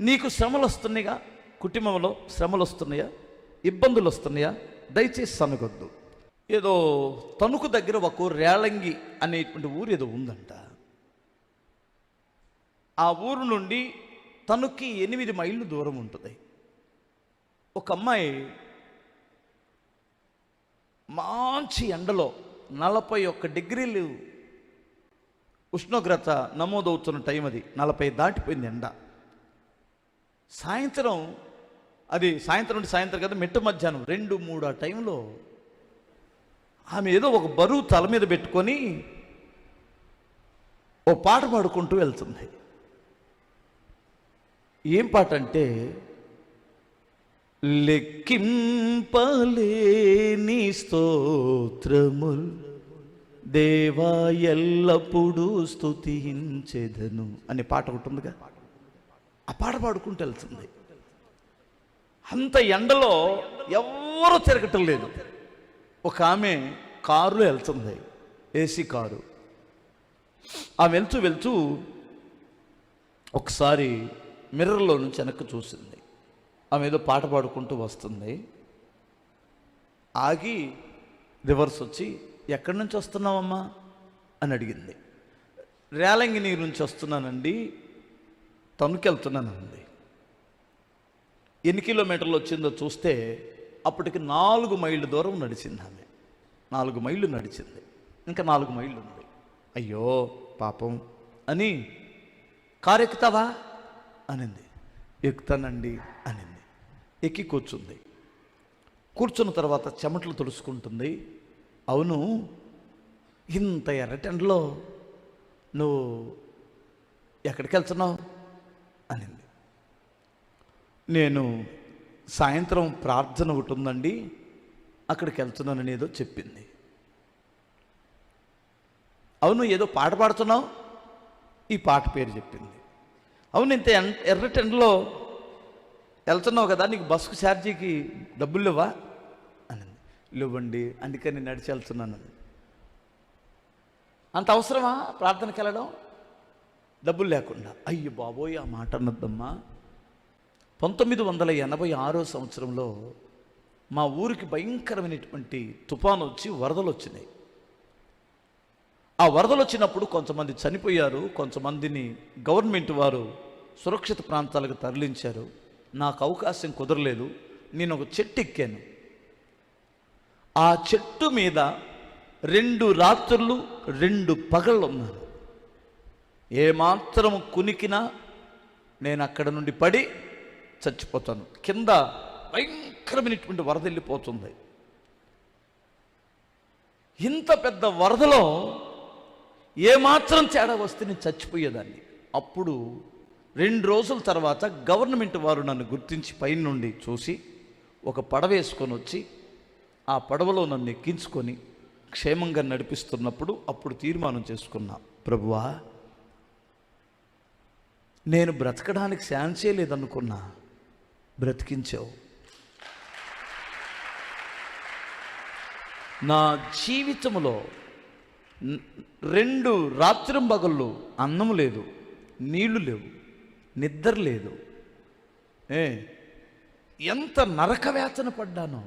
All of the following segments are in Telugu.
నీకు శ్రమలు వస్తున్నాయిగా కుటుంబంలో శ్రమలు వస్తున్నాయా? ఇబ్బందులు వస్తున్నాయా? దయచేసి సనగొద్దు. ఏదో తణుకు దగ్గర ఒక రేళంగి అనేటువంటి ఊరు ఏదో ఉందంట. ఆ ఊరు నుండి తణుక్కి ఎనిమిది మైళ్ళు దూరం ఉంటుంది. ఒక అమ్మాయి మంచి ఎండలో నలభై ఒక్క డిగ్రీలు ఉష్ణోగ్రత నమోదవుతున్న టైం అది. నలభై దాటిపోయింది ఎండ. సాయంత్రం అది సాయంత్రం నుండి సాయంత్రం కదా మెట్టు మధ్యాహ్నం రెండు మూడు ఆ టైంలో ఆమె ఏదో ఒక బరువు తల మీద పెట్టుకొని ఓ పాట పాడుకుంటూ వెళ్తుంది. ఏం పాట అంటే లెక్కింపలేని స్తోత్రముల్ దేవా ఎల్లప్పుడూ స్తుతించెదను అనే పాట ఒకటి ఉందిగా. ఆ పాట పాడుకుంటూ వెళ్తుంది. అంత ఎండలో ఎవరూ తిరగటం లేదు. ఒక ఆమె కారులో వెళ్తుంది. AC car. ఆమె వెళ్తూ వెళ్తూ ఒకసారి మిర్రర్లో నుంచి వెనక్కి చూసింది. ఆమె ఏదో పాట పాడుకుంటూ వస్తుంది. ఆగి రివర్స్ వచ్చి ఎక్కడి నుంచి వస్తున్నావమ్మా? అని అడిగింది. రేలంగిని నుంచి వస్తున్నానండి. తణుకెళ్తున్నానండి ఎన్ని కిలోమీటర్లు వచ్చిందో చూస్తే అప్పటికి నాలుగు మైళ్ళు దూరం నడిచింది ఆమె. నాలుగు మైళ్ళు నడిచింది. ఇంకా నాలుగు మైళ్ళు ఉంది. అయ్యో పాపం. అని కారు ఎక్కుతావా అనింది. ఎక్కుతానండి అనింది. ఎక్కి కూర్చుంది. కూర్చున్న తర్వాత చెమటలు తుడుచుకుంటుంది. అవును ఇంత ఎర్రటెండలో నువ్వు ఎక్కడికి వెళ్తున్నావు అనింది నేను సాయంత్రం ప్రార్థన ఒకటి ఉందండి. అక్కడికి వెళ్తున్నానని ఏదో చెప్పింది. అవును ఏదో పాట పాడుతున్నావు? ఈ పాట పేరు చెప్పింది. అవును ఇంత ఎన్- ఎర్రటెండలో వెళ్తున్నావు కదా నీకు బస్సుకు ఛార్జీకి డబ్బులు లేవా? అనింది. లేవండి అందుకని నడిచి వెళ్తున్నాను అంత అవసరమా ప్రార్థనకి వెళ్ళడం? డబ్బులు లేకుండా. అయ్యో బాబోయ్ ఆ మాట అన్నద్దమ్మా. పంతొమ్మిది వందల ఎనభై ఆరో సంవత్సరంలో మా ఊరికి భయంకరమైనటువంటి తుఫాను వచ్చి వరదలు వచ్చినాయి. ఆ వరదలు వచ్చినప్పుడు కొంతమంది చనిపోయారు కొంతమందిని గవర్నమెంట్ వారు సురక్షిత ప్రాంతాలకు తరలించారు. నాకు అవకాశం కుదరలేదు నేను ఒక చెట్టు ఎక్కాను. ఆ చెట్టు మీద రెండు రాత్రులు రెండు పగళ్ళు ఉన్నాను ఏమాత్రం కునికినా నేను అక్కడ నుండి పడి చచ్చిపోతాను. కింద భయంకరమైనటువంటి వరద వెళ్ళిపోతుంది ఇంత పెద్ద వరదలో ఏమాత్రం తేడా వస్తే నేను చచ్చిపోయేదాన్ని. అప్పుడు రెండు రోజుల తర్వాత గవర్నమెంట్ వారు నన్ను గుర్తించి పైన నుండి చూసి ఒక పడవ వేసుకొని వచ్చి ఆ పడవలో నన్ను ఎక్కించుకొని క్షేమంగా నడిపిస్తున్నప్పుడు అప్పుడు తీర్మానం చేసుకున్నా. ప్రభువా నేను బ్రతకడానికి ఛాన్సే లేదనుకున్నా బ్రతికించావు. నా జీవితంలో రెండు రెండు రాత్రింబగళ్ళు అన్నం లేదు నీళ్ళు లేవు నిద్ర లేదు. ఏ ఎంత నరక వేతన పడ్డానో.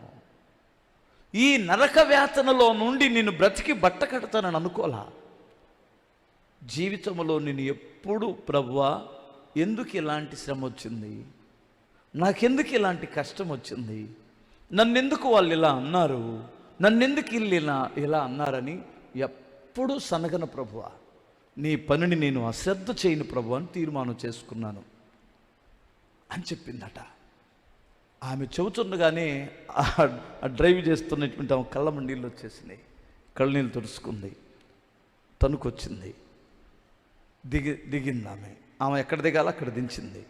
ఈ నరక వేతనలో నుండి నేను బ్రతికి బట్ట కడతానని అనుకోలా జీవితంలో నేను ఎప్పుడు ప్రవ్వా ఎందుకు ఇలాంటి శ్రమ వచ్చింది? నాకెందుకు ఇలాంటి కష్టం వచ్చింది? నన్నెందుకు వాళ్ళు ఇలా అన్నారు? నన్నెందుకు ఇల్లు ఇలా ఇలా అన్నారని ఎప్పుడూ సనగన ప్రభువ. నీ పనిని నేను అశ్రద్ధ చేయను ప్రభు అని తీర్మానం చేసుకున్నాను అని చెప్పిందట. ఆమె చెబుతుండగానే ఆ డ్రైవ్ చేస్తున్నటువంటి ఆమె కళ్ళ మండీళ్ళు వచ్చేసినాయి. కళ్ళనీళ్ళు తుడుచుకుంది. తణుకొచ్చింది దిగి దిగింది ఆమె. ఆమె ఎక్కడ దిగాలో అక్కడ దించింది.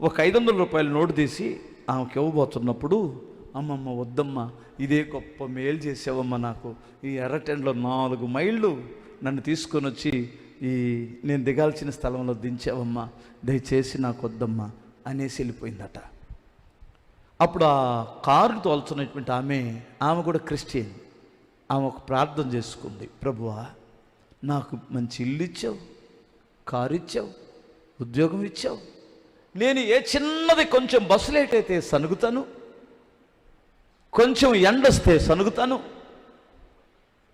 ఒక ఐదు వందల రూపాయలు నోటు తీసి ఆమెకి ఇవ్వబోతున్నప్పుడు అమ్మమ్మ వద్దమ్మ ఇదే గొప్ప మేలు చేసావమ్మ నాకు. ఈ ఎర్రటెండలో నాలుగు మైళ్ళు నన్ను తీసుకొని వచ్చి ఈ నేను దిగాల్సిన స్థలంలో దించావమ్మా. దయచేసి నాకు వద్దమ్మా అనేసి వెళ్ళిపోయిందట. అప్పుడు ఆ కారు తోల్చున్నటువంటి ఆమె ఆమె కూడా క్రిస్టియన్. ఆమె ఒక ప్రార్థన చేసుకుంది ప్రభువా నాకు మంచి ఇల్లు ఇచ్చావు కారు ఇచ్చావు ఉద్యోగం ఇచ్చావు. నేను ఏ చిన్నది కొంచెం బస్సు లేట్ అయితే సనుగుతాను కొంచెం ఎండొస్తే సనుగుతాను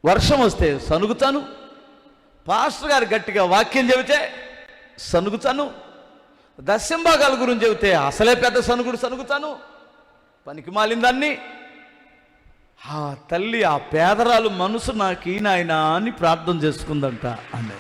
వర్షం వస్తే సనుగుతాను పాస్టర్ గారు గట్టిగా వాక్యం చెబితే సనుగుతాను దశంభాగాల గురించి చెబితే అసలే పెద్ద సనుగుడు సనుగుతాను పనికి మాలిందాన్ని. ఆ తల్లి ఆ పేదరాలు మనసు నాకు ఈనాయన అని ప్రార్థన చేసుకుందంట అనే